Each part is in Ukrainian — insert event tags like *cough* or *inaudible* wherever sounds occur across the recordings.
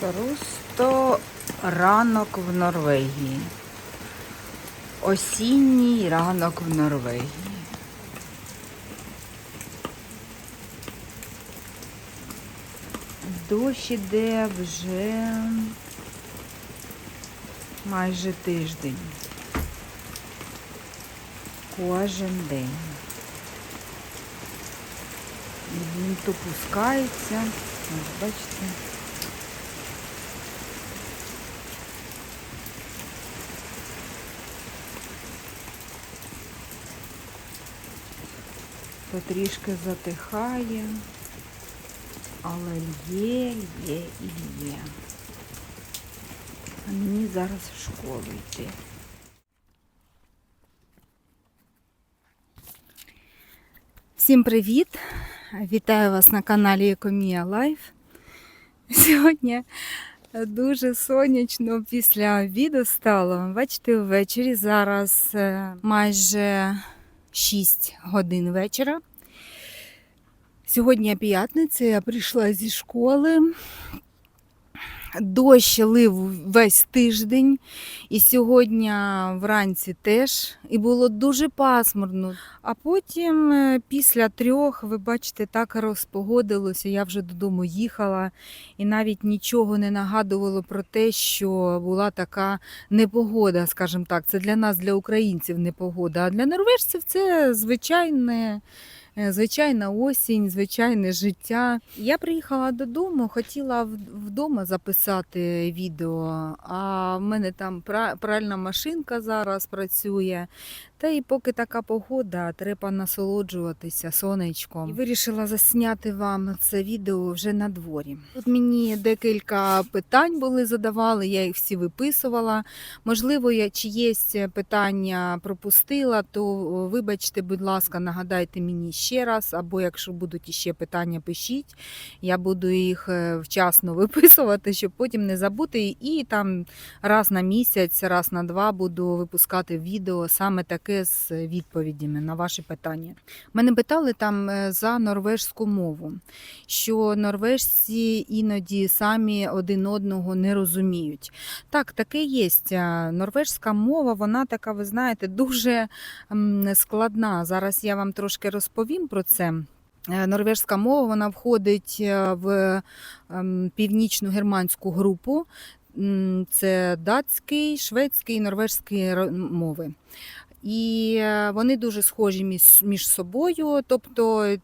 Просто ранок в Норвегії. Осінній ранок в Норвегії. Дощ іде вже майже тиждень. Кожен день. Він то пускається. Бачите. Потрішки затихає, але лє, лє і лє. А мені зараз в школу йти. Всім привіт! Вітаю вас на каналі Екомія Лайф. Сьогодні дуже сонячно після обіду стало. Бачите, ввечері зараз е, майже 6 годин вечора. Сьогодні п'ятниця, я прийшла зі школи. Дощ лив весь тиждень, і сьогодні вранці теж. І було дуже пасмурно. А потім, е, після трьох, ви бачите, так розпогодилося. Я вже додому їхала, і навіть нічого не нагадувало про те, що була така непогода, скажімо так. Це для нас, для українців, непогода. А для норвежців це звичайне. Е, Звичайна осінь, звичайне життя. Я приїхала додому, хотіла вдома записати відео, а в мене там пра- пральна машинка зараз працює. Та і поки така погода, треба насолоджуватися сонечком. І вирішила засняти вам це відео вже на дворі. Тут мені декілька питань були задавали, я їх всі виписувала. Можливо, я чиєсь питання пропустила, то вибачте, будь ласка, нагадайте мені ще раз, або якщо будуть іще питання, пишіть. Я буду їх е, вчасно *laughs* виписувати, щоб потім не забути. І там раз на місяць, раз на два буду випускати відео саме таке з відповідями на ваші питання. Мене питали там е, за норвежську мову, що норвежці іноді самі один одного не розуміють. Так, таке є. Норвежська мова, вона така, ви знаєте, дуже складна. Зараз я вам трошки розповім про це. Е, Норвежська мова вона входить е, в ем, північну германську групу. Це датський, шведський і норвежський мови. І е, вони дуже схожі між, собою. Тобто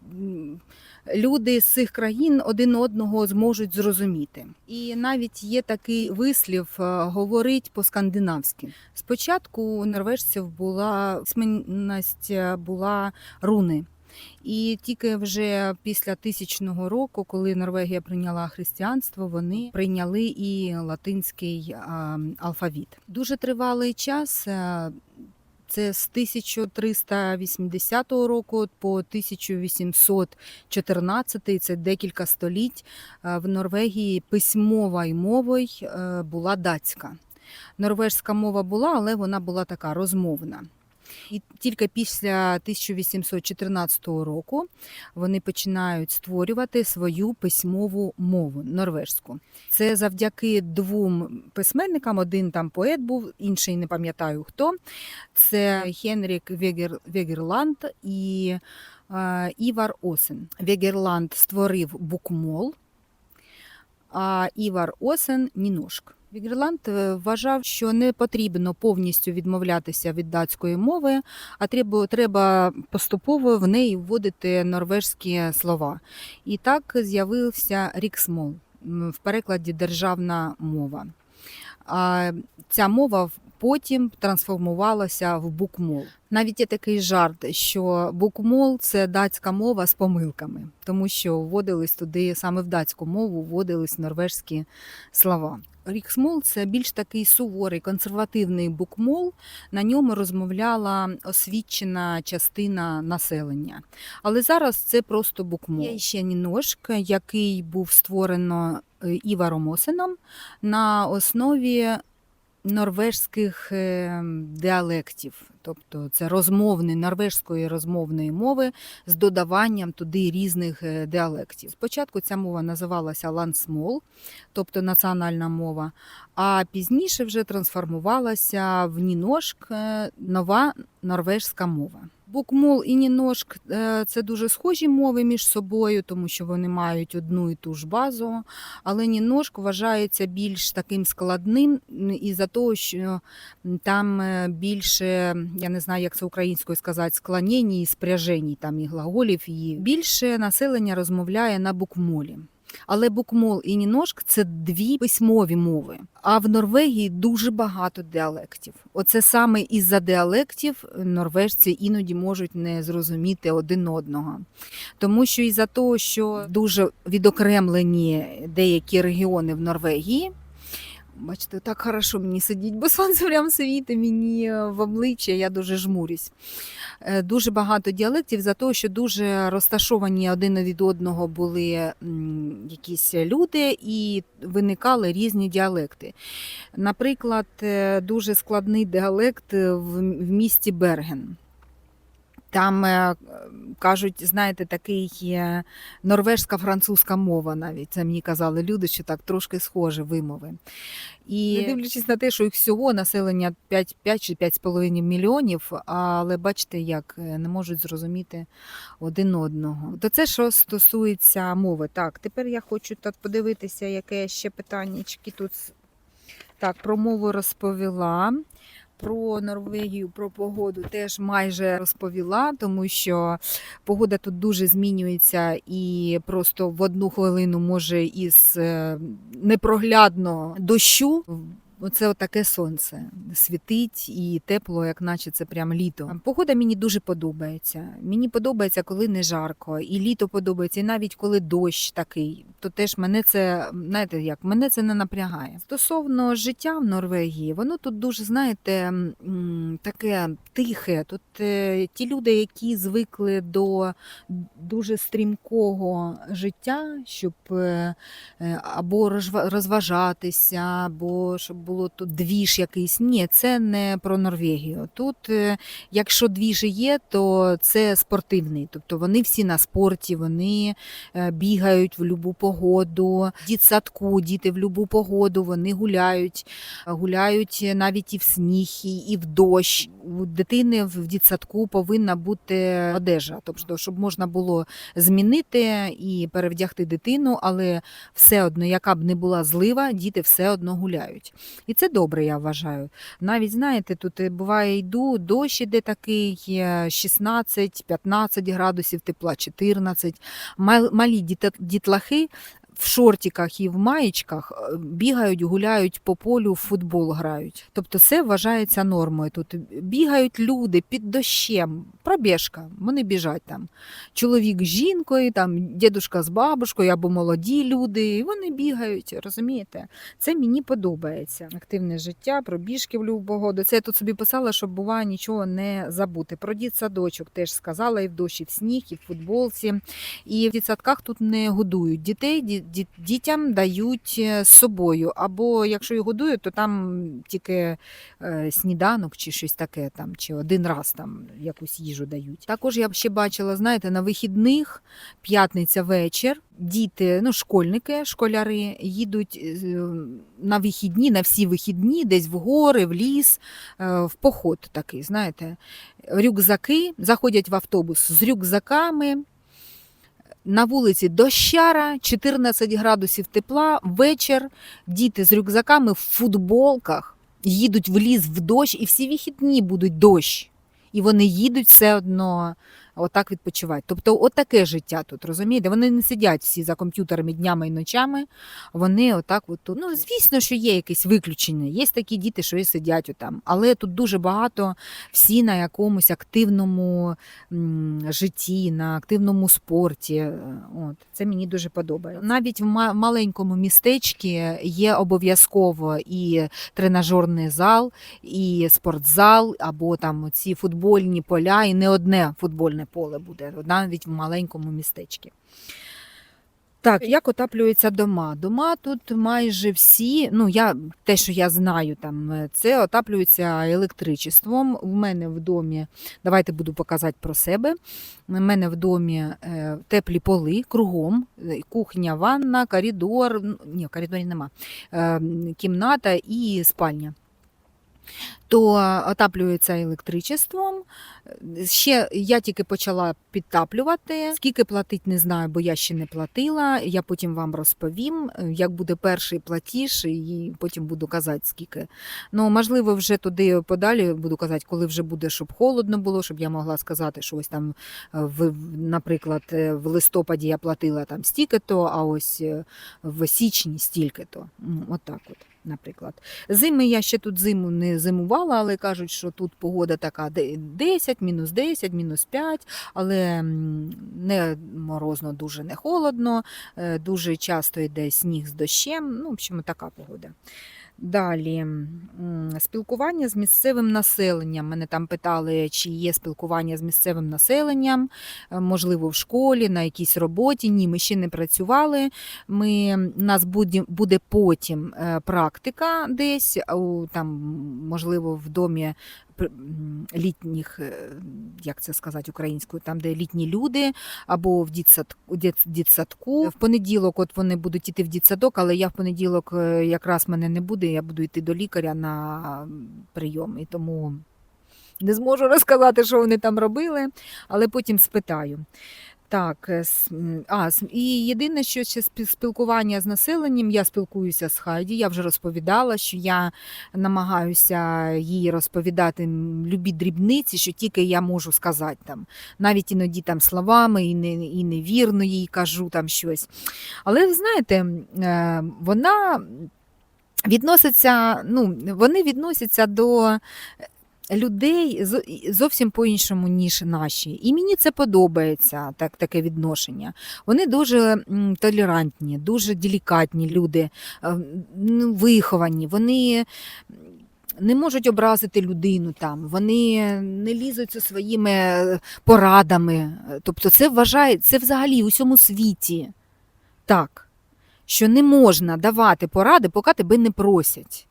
люди з цих країн один одного зможуть зрозуміти. І навіть є такий вислів е, говорить по-скандинавськи. Спочатку у норвежців була письменність е, була руни. І тільки вже після тисячного року, коли Норвегія прийняла християнство, вони прийняли і латинський алфавіт. Дуже тривалий час. Це з 1380 року по 1814, це декілька століть. е, В Норвегії письмова мовою е, була датська. Норвежська мова була, але вона була така розмовна. І тільки після 1814 року вони починають створювати свою письмову мову норвежську. Це завдяки двом письменникам. Один там поет був, інший не пам'ятаю хто. Це Хенрік Вегер, Вегерланд і е, Івар Осен. Вегерланд створив букмол, а Івар Осен ніношк. Вігерланд е, вважав, що не потрібно повністю відмовлятися від датської мови, а треба, треба поступово в неї вводити норвежські слова. І так з'явився ріксмол в перекладі державна мова. Ця мова потім трансформувалася в букмол. Навіть є такий жарт, що букмол це датська мова з помилками, тому що вводились туди саме в датську мову, вводились норвежські слова. Ріксмол це більш такий суворий консервативний букмол. На ньому розмовляла освічена частина населення. Але зараз це просто букмол. Є ще ніношк, який був створено е, Іваром Осеном на основі норвежських е, діалектів. Тобто це розмовний норвежської розмовної мови з додаванням туди різних е, діалектів. Спочатку ця мова називалася лансмол, тобто національна мова, а пізніше вже трансформувалася в ніношк е, нова норвежська мова. Букмол і ніношк е, це дуже схожі мови між собою, тому що вони мають одну і ту ж базу. Але ніношк вважається більш таким складним із-за того, що там е, більше, я не знаю, як це українською сказати, склонєнь і спряжень, там і глаголів, і більше населення розмовляє на букмолі. Але букмол і ніношк це дві письмові мови. А в Норвегії дуже багато діалектів. Оце саме із-за діалектів норвежці іноді можуть не зрозуміти один одного. Тому що із-за того, що дуже відокремлені деякі регіони в Норвегії. Бачите, так хорошо мені сидіть, бо *laughs* сонце прям світить мені в обличчя, я дуже жмурюсь. Е, Дуже багато діалектів за те, що дуже розташовані один від одного були якісь люди і виникали різні діалекти. Наприклад, е, дуже складний діалект в місті Берген. Там е, кажуть, знаєте, такий е, норвежська французька мова навіть. Це мені казали люди, що так трошки схоже вимови. І не дивлячись на те, що їх всього населення 5, 5 чи 5,5 мільйонів, але бачите, як е, не можуть зрозуміти один одного. То це що стосується мови. Так, тепер я хочу так подивитися, яке ще питання тут. Так, про мову розповіла. Про Норвегію, про погоду теж майже розповіла, тому що погода тут дуже змінюється і просто в одну хвилину може із е, непроглядно дощу. Оце таке сонце світить і тепло, як наче це прям літо. Погода мені дуже подобається. Мені подобається, коли не жарко, і літо подобається, і навіть коли дощ такий, то теж мене це знаєте, як мене це не напрягає. Стосовно життя в Норвегії, воно тут дуже, знаєте, таке тихе. Тут е, ті люди, які звикли до дуже стрімкого життя, щоб е, або розважатися, або щоб було тут двіж якийсь. Ні, це не про Норвегію. Тут, е, якщо двіж і є, то це спортивний. Тобто вони всі на спорті, вони е, бігають в будь-яку погоду, дітсадку, діти в будь-яку погоду, вони гуляють, гуляють навіть і в сніг, і в дощ. У дитини в дітсадку повинна бути одежа, тобто, щоб можна було змінити і перевдягти дитину, але все одно, яка б не була злива, діти все одно гуляють. І це добре, я вважаю. Навіть знаєте, тут е, буває йду, дощ іде такий 16-15 градусів тепла, 14. Мал- Малі дітлахи в шортиках і в маєчках е, бігають, гуляють по полю, в футбол грають. Тобто це вважається нормою. Тут бігають люди під дощем, пробіжка, вони біжать там. Чоловік з жінкою, там дідушка з бабушкою або молоді люди, і вони бігають, розумієте? Це мені подобається. Активне життя, пробіжки в любу погоду. Це я тут собі писала, щоб буває нічого не забути. Про дітсадочок теж сказала і в дощі, в сніг, і в футболці. І в дітсадках тут не годують дітей, ді- ді- дітям дають е, з собою. Або якщо і годують, то там тільки е, сніданок чи щось таке, там, чи один раз там якусь їжу дають. Також я ще бачила, знаєте, на вихідних, п'ятниця вечір, діти, ну, школьники, школяри їдуть е, на вихідні, на всі вихідні, десь в гори, в ліс, в поход такий, знаєте, рюкзаки, заходять в автобус з рюкзаками. На вулиці дощара, 14 градусів тепла, вечір, діти з рюкзаками в футболках їдуть в ліс в дощ, і всі вихідні будуть дощ. І вони їдуть все одно отак відпочивати. Тобто, отаке життя тут, розумієте? Вони не сидять всі за комп'ютерами днями і ночами. Вони отак, от тут. Ну, звісно, що є якесь виключення. Є такі діти, що і сидять отам. Але тут дуже багато всі на якомусь активному житті, на активному спорті. От це мені дуже подобається. Навіть в маленькому містечці є обов'язково і тренажерний зал, і спортзал, або там ці футбольні поля, і не одне футбольне поле буде, навіть в маленькому містечці. Так, як отаплюються дома? Дома тут майже всі, ну я те, що я знаю, там це отаплюються електричеством. У мене в домі, давайте буду показати про себе. У мене в домі е, теплі поли кругом, кухня, ванна, коридор. Ні, коридорі нема. е, Кімната і спальня. То отаплюється електричеством. Ще я тільки почала підтаплювати. Скільки платить, не знаю, бо я ще не платила. Я потім вам розповім, як буде перший платіж, і потім буду казати, скільки. Ну, можливо, вже туди подалі буду казати, коли вже буде, щоб холодно було, щоб я могла сказати, що ось там, е, в, наприклад, е, в листопаді я платила там стільки-то, а ось е, в січні стільки-то. М, Отак от. Наприклад, зими я ще тут зиму не зимувала, але кажуть, що тут погода така де- 10, мінус 10, мінус 5, але не морозно, дуже не холодно, е, дуже часто йде сніг з дощем. Ну, в общем, така погода. Далі спілкування з місцевим населенням. Мене там питали, чи є спілкування з місцевим населенням, е, можливо, в школі, на якійсь роботі. Ні, ми ще не працювали. Ми, у нас буде, буде потім е, практика десь, у, там, можливо, в домі літніх, е, як це сказати українською, там, де літні люди, або в дітсадку. В понеділок от вони будуть йти в дітсадок, але я в понеділок е, якраз мене не буде, я буду йти до лікаря на прийом. І тому не зможу розказати, що вони там робили, але потім спитаю. Так, е, а, і єдине, що ще спілкування з населенням, я спілкуюся з Хайді. Я вже розповідала, що я намагаюся їй розповідати любі дрібниці, що тільки я можу сказати там. Навіть іноді там словами і, не, і невірно їй кажу там щось. Але ви знаєте, е, вона відноситься, ну, вони відносяться до людей зовсім по-іншому, ніж наші. І мені це подобається, так, таке відношення. Вони дуже толерантні, дуже делікатні люди, е, виховані. Вони не можуть образити людину там, вони не лізуть зі своїми е, порадами. Тобто це вважає, це взагалі у всьому світі так, що не можна давати поради, поки тебе не просять.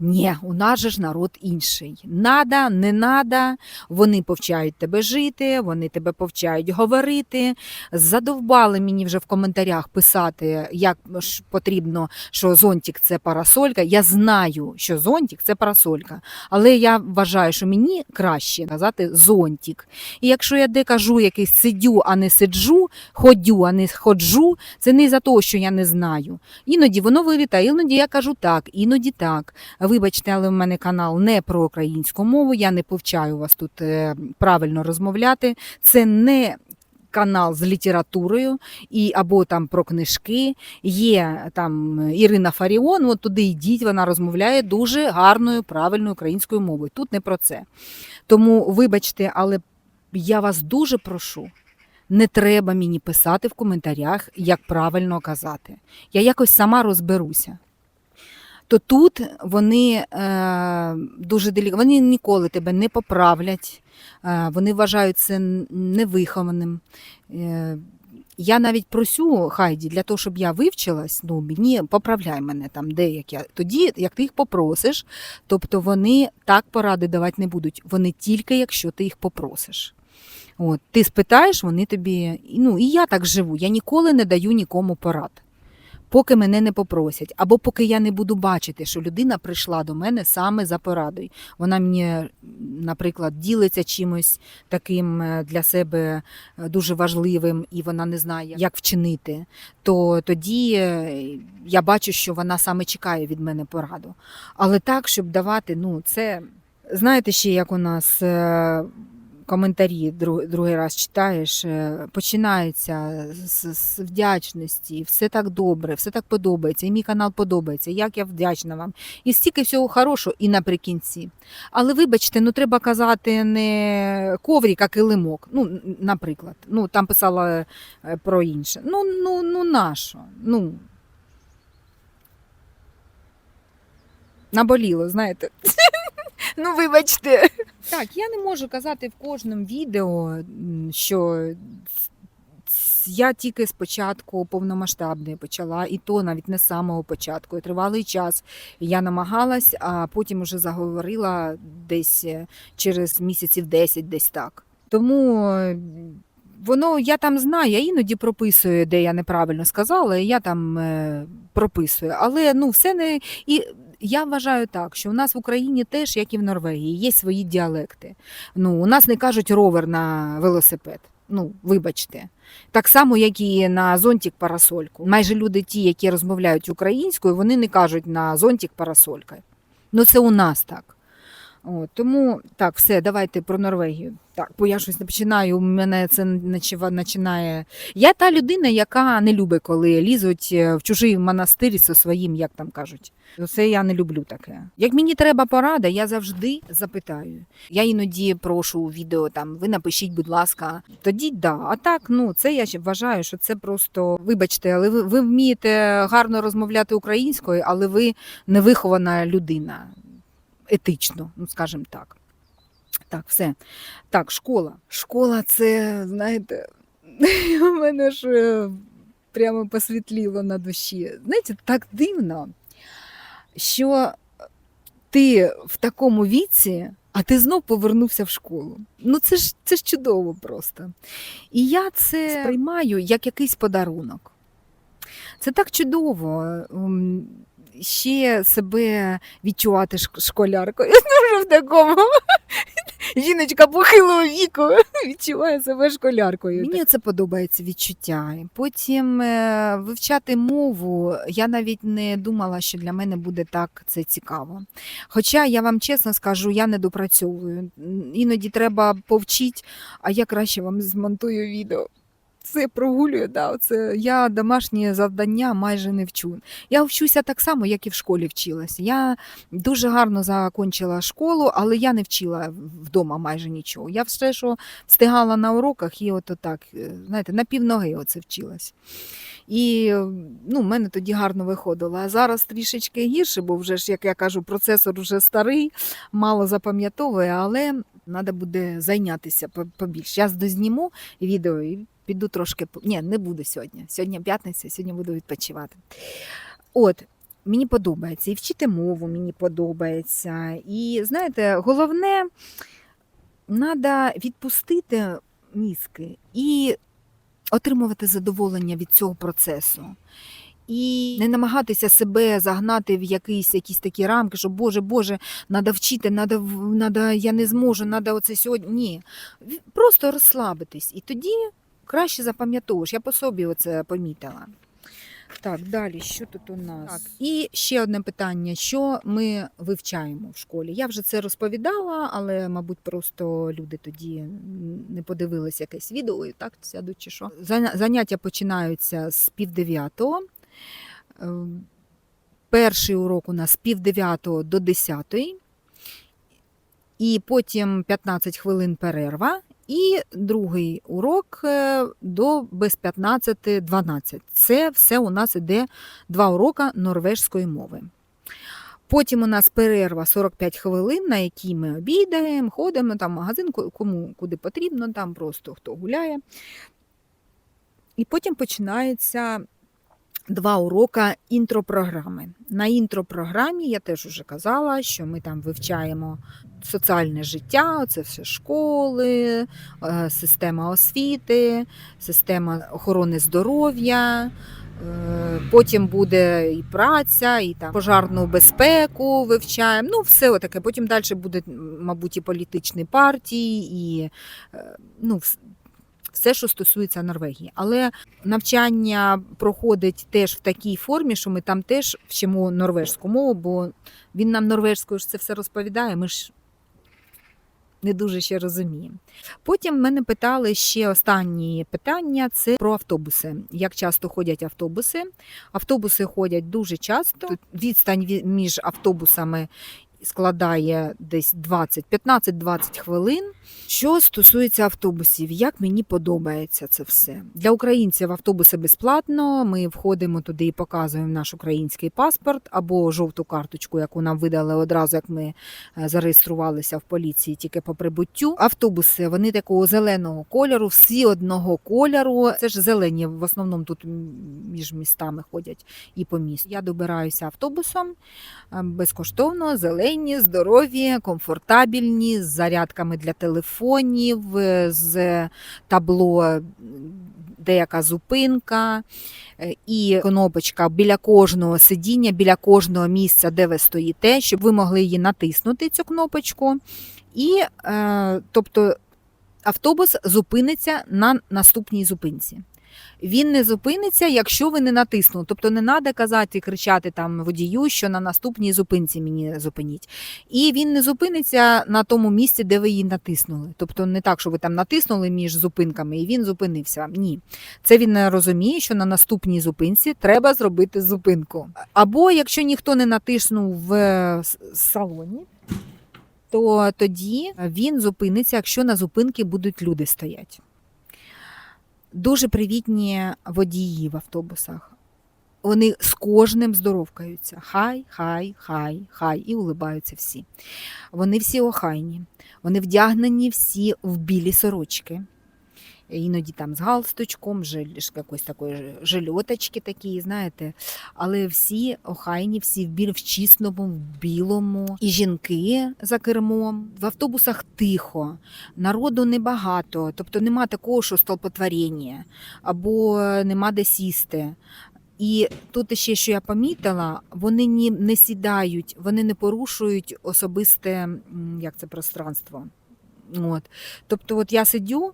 Ні, у нас же ж народ інший. Надо, не надо, вони повчають тебе жити, вони тебе повчають говорити. Задовбали мені вже в коментарях писати, як потрібно, що зонтик це парасолька. Я знаю, що зонтик це парасолька, але я вважаю, що мені краще казати зонтик. І якщо я де кажу якийсь сидю, а не сиджу, ходю, а не ходжу, це не за того, що я не знаю. Іноді воно вилітає, іноді я кажу так, іноді так. Вибачте, але в мене канал не про українську мову. Я не повчаю вас тут е, правильно розмовляти. Це не канал з літературою і або там про книжки. Є там Ірина Фаріон. От туди йдіть, вона розмовляє дуже гарною, правильною українською мовою. Тут не про це. Тому, вибачте, але я вас дуже прошу. Не треба мені писати в коментарях, як правильно казати. Я якось сама розберуся то тут вони е, дуже делікатні, вони ніколи тебе не поправлять, е, вони вважають це невихованим. Е, я навіть просю Хайді для того, щоб я вивчилась, ну мені поправляй мене там, де як я. Тоді, як ти їх попросиш, тобто вони так поради давати не будуть. Вони тільки якщо ти їх попросиш. От, ти спитаєш, вони тобі. Ну і я так живу. Я ніколи не даю нікому порад поки мене не попросять, або поки я не буду бачити, що людина прийшла до мене саме за порадою. Вона мені, наприклад, ділиться чимось таким е, для себе е, дуже важливим, і вона не знає, як вчинити. То тоді е, я бачу, що вона саме чекає від мене пораду. Але так, щоб давати, ну це знаєте ще, як у нас. Коментарі друг- другий раз читаєш, е, починається з, з вдячності, все так добре, все так подобається, і мій канал подобається, як я вдячна вам. І стільки всього хорошого і наприкінці. Але вибачте, ну треба казати не коврік, а килимок. Ну, наприклад, ну там писала е, про інше. Ну, ну, ну нащо? Ну. Наболіло, знаєте. *laughs* Ну, вибачте. Так, я не можу казати в кожному відео, що Я тільки спочатку повномасштабної почала, і то навіть не з самого початку. Тривалий час я намагалась, а потім вже заговорила десь е, через місяців 10, десь так. Тому воно я там знаю, я іноді прописую, де я неправильно сказала, і я там е, прописую. Але ну все не і. Я вважаю так, що у нас в Україні теж, як і в Норвегії, є свої діалекти. Ну, у нас не кажуть ровер на велосипед. Ну, вибачте. Так само, як і на зонтик парасольку. Майже люди, ті, які розмовляють українською, вони не кажуть на зонтик парасолька. Ну, це у нас так. От, тому так, все, давайте про Норвегію. Так, бо я щось починаю. Мене це починає. Я та людина, яка не любить, коли лізуть е, в чужий монастир зі своїм, як там кажуть. Це я не люблю таке. Як мені треба порада, я завжди запитаю. Я іноді прошу у відео там, ви напишіть, будь ласка, тоді да. А так, ну це я вважаю, що це просто, вибачте, але ви, ви вмієте гарно розмовляти українською, але ви не вихована людина етично, ну скажімо так. Так, все. Так, школа. Школа це, знаєте, *laughs* у мене ж е, прямо посвітліло на душі. Знаєте, так дивно, що ти в такому віці, а ти знов повернувся в школу. Ну це ж це ж чудово просто. І я це сприймаю як якийсь подарунок. Це так чудово. Ще себе відчувати школяркою. *laughs* Дуже в такому жіночка похилого віку відчуває себе школяркою. Мені це подобається відчуття. Потім е, вивчати мову я навіть не думала, що для мене буде так це цікаво. Хоча я вам чесно скажу, я не допрацьовую. Іноді треба повчити, а я краще вам змонтую відео. Це прогулюю, да, це я домашні завдання майже не вчу. Я вчуся так само, як і в школі вчилась. Я дуже гарно закінчила школу, але я не вчила вдома майже нічого. Я все, що встигала на уроках, і от так, е, знаєте, на півноги оце вчилась. І ну, в мене тоді гарно виходило. А зараз трішечки гірше, бо вже ж, як я кажу, процесор вже старий, мало запам'ятовує, але треба буде зайнятися побільше. Я дозніму відео піду трошки. Ні, не буду сьогодні. Сьогодні п'ятниця, сьогодні буду відпочивати. От. Мені подобається і вчити мову мені подобається. І знаєте, головне, треба відпустити мізки і отримувати задоволення від цього процесу. І не намагатися себе загнати в якісь, якісь такі рамки, що Боже, Боже, треба вчити, надо, надо, я не зможу, треба оце сьогодні. Ні. Просто розслабитись. І тоді краще запам'ятовуєш. Я по собі оце помітила. Так, далі, що тут у нас? Так, і ще одне питання: що ми вивчаємо в школі? Я вже це розповідала, але, мабуть, просто люди тоді не подивилися якесь відео і так сядуть чи що. Заняття починаються з півдев'ятого. Е, Перший урок у нас з півдев'ятого до десятої, і потім 15 хвилин перерва. І другий урок е, до без 15-12. Це все у нас іде два урока норвежської мови. Потім у нас перерва 45 хвилин, на якій ми обідаємо, ходимо там в магазин, кому куди потрібно, там просто хто гуляє. І потім починається два урока інтропрограми. На інтропрограмі я теж вже казала, що ми там вивчаємо соціальне життя, це все школи, е, система освіти, система охорони здоров'я. е, Потім буде і праця, і там пожарну безпеку вивчаємо. Ну, все таке. Потім далі буде, мабуть, і політичні партії, і е, ну, все, що стосується Норвегії. Але навчання проходить теж в такій формі, що ми там теж вчимо норвежську мову, бо він нам норвежською ж це все розповідає. Ми ж не дуже ще розуміємо. Потім мене питали ще останні питання: це про автобуси. Як часто ходять автобуси? Автобуси ходять дуже часто. Відстань між автобусами складає десь 20, 15-20 хвилин. Що стосується автобусів, як мені подобається це все. Для українців автобуси безплатно. Ми входимо туди і показуємо наш український паспорт або жовту карточку, яку нам видали одразу, як ми е, зареєструвалися в поліції тільки по прибуттю. Автобуси вони такого зеленого кольору, всі одного кольору. Це ж зелені, в основному тут між містами ходять і по місту. Я добираюся автобусом е, безкоштовно, зелені, здорові, комфортабельні, з зарядками для телефонів, з табло, деяка зупинка і кнопочка біля кожного сидіння, біля кожного місця, де ви стоїте, щоб ви могли її натиснути, цю кнопочку. І е, тобто автобус зупиниться на наступній зупинці. Він не зупиниться, якщо ви не натиснули. Тобто не треба казати, кричати там водію, що на наступній зупинці мені зупиніть. І він не зупиниться на тому місці, де ви її натиснули. Тобто не так, що ви там натиснули між зупинками, і він зупинився. Ні. Це він не розуміє, що на наступній зупинці треба зробити зупинку. Або якщо ніхто не натиснув в салоні, то тоді він зупиниться, якщо на зупинки будуть люди стоять. Дуже привітні водії в автобусах. Вони з кожним здоровкаються. Хай, хай, хай, хай, і улибаються всі. Вони всі охайні, вони вдягнені всі в білі сорочки. Іноді там з галстучком, якось такої жильоточки такі, знаєте. Але всі охайні, всі в біль в чисному, в білому. І жінки за кермом. В автобусах тихо, народу небагато, тобто нема такого, що столпотворення, або нема де сісти. І тут ще, що я помітила, вони ні, не сідають, вони не порушують особисте як це пространство. От. Тобто, от я сидю,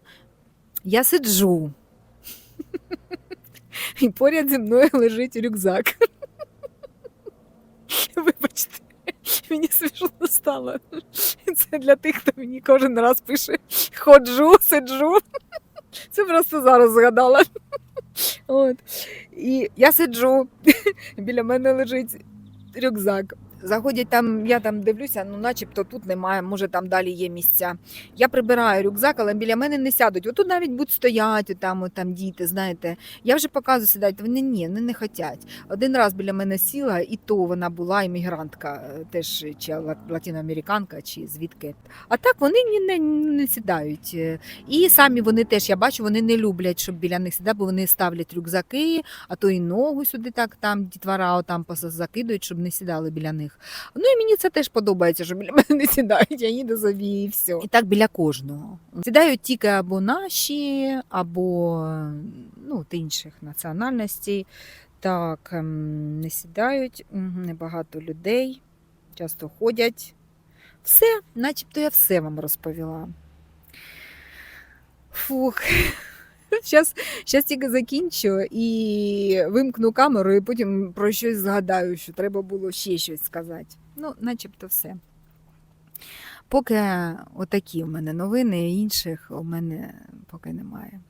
я сиджу, і поряд зі мною лежить рюкзак. Вибачте, мені смішно стало. Це для тих, хто мені кожен раз пише ходжу, сиджу. Це просто зараз згадала. От. І я сиджу, біля мене лежить рюкзак. Заходять там, я там дивлюся, ну начебто тут немає, може там далі є місця. Я прибираю рюкзак, але біля мене не сядуть. Отут навіть будуть стояти там, от діти, знаєте. Я вже показую сідати, вони ні, вони не хочуть. Один раз біля мене сіла, і то вона була іммігрантка, е, теж чи латиноамериканка, чи звідки. А так вони ні не, не сідають. Е, І самі вони теж, я бачу, вони не люблять, щоб біля них сідати, бо вони ставлять рюкзаки, а то і ногу сюди так там дітвора там закидують, щоб не сідали біля них. Ну і мені це теж подобається, що біля *laughs* мене не сідають, я їду собі і все. І так біля кожного. Сідають тільки або наші, або ну, от інших національностей. Так, ем, не сідають, небагато людей, часто ходять. Все, начебто я все вам розповіла. Фух. Зараз, зараз тільки закінчу і вимкну камеру, і потім про щось згадаю, що треба було ще щось сказати. Ну, начебто все. Поки отакі в мене новини, інших у мене поки немає.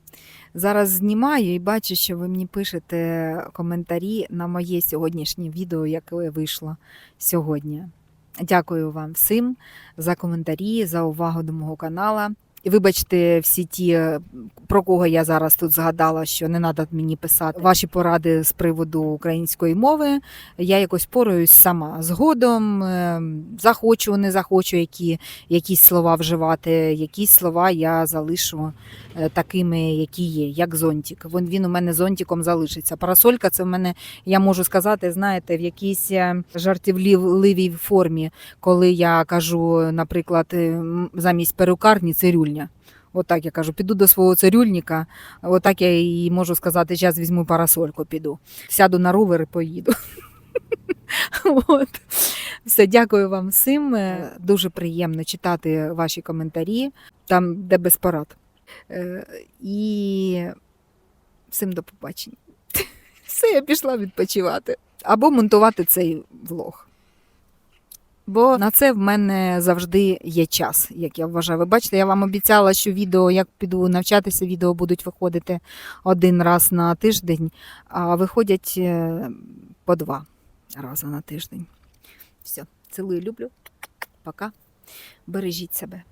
Зараз знімаю і бачу, що ви мені пишете коментарі на моє сьогоднішнє відео, яке вийшло сьогодні. Дякую вам всім за коментарі, за увагу до мого канала. І вибачте всі ті, про кого я зараз тут згадала, що не треба мені писати ваші поради з приводу української мови. Я якось пораюсь сама згодом. е, Захочу, не захочу, які якісь слова вживати. Якісь слова я залишу е, такими, які є, як зонтик. Він, він у мене зонтиком залишиться. Парасолька це в мене, я можу сказати, знаєте, в якійсь е, жартівливій формі, коли я кажу, наприклад, е, замість перукарні цирюльня. Отак я кажу, піду до свого цирюльника. Отак я і можу сказати, зараз візьму парасольку, піду. Сяду на ровер і поїду. *laughs* От. Все, дякую вам всім. Е, Дуже приємно читати ваші коментарі, там, де без порад. Е, І всім до побачення. *laughs* Все, я пішла відпочивати. Або монтувати цей влог. Бо на це в мене завжди є час, як я вважаю. Ви бачите, я вам обіцяла, що відео, як піду навчатися, відео будуть виходити один раз на тиждень, а виходять е, по два рази на тиждень. Все, цілую, люблю. Пока. Бережіть себе.